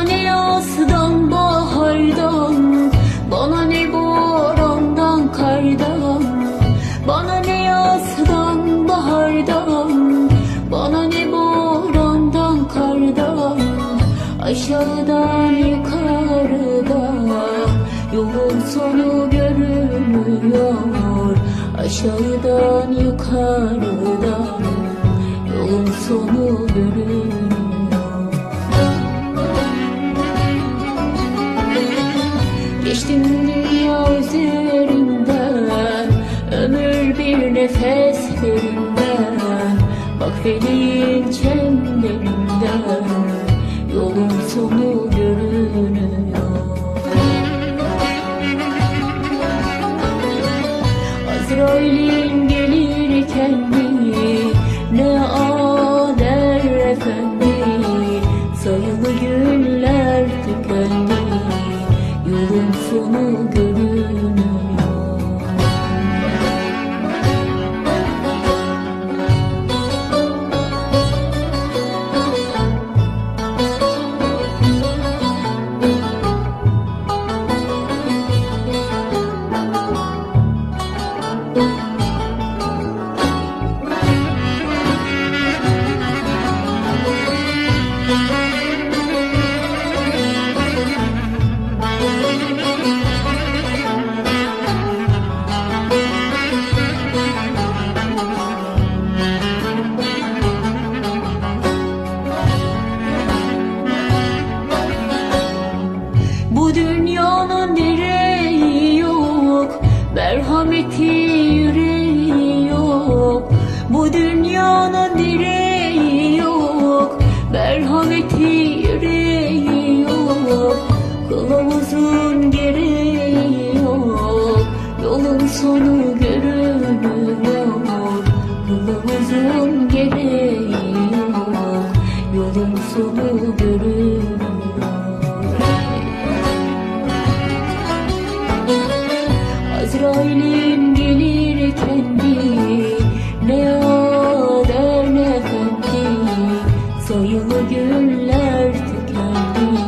Bana ne yazdan bahardan Bana ne borandan kardan Bana ne yazdan bahardan Bana ne borandan kardan. Aşağıdan yukarıda Yolun sonu görünmüyor Aşağıdan yukarıda Yolun sonu görünmüyor Geçtim Yolun sonu görünüyor Merhameti yüreği yok Kılavuzun gereği yok. Yolun sonu görünüyor Kılavuzun gereği yok. Yolun sonu görünüyor. Azrail'in Günler tükendi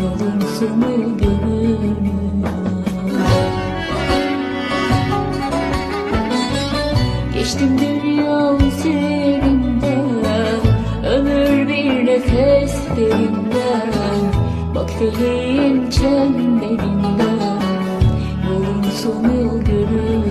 Yolun sonu görünüyor Geçtim dünya üzerinden Ömür bir nefes derinden. Bak feleğin çemberinden Yolun sonu görünüyor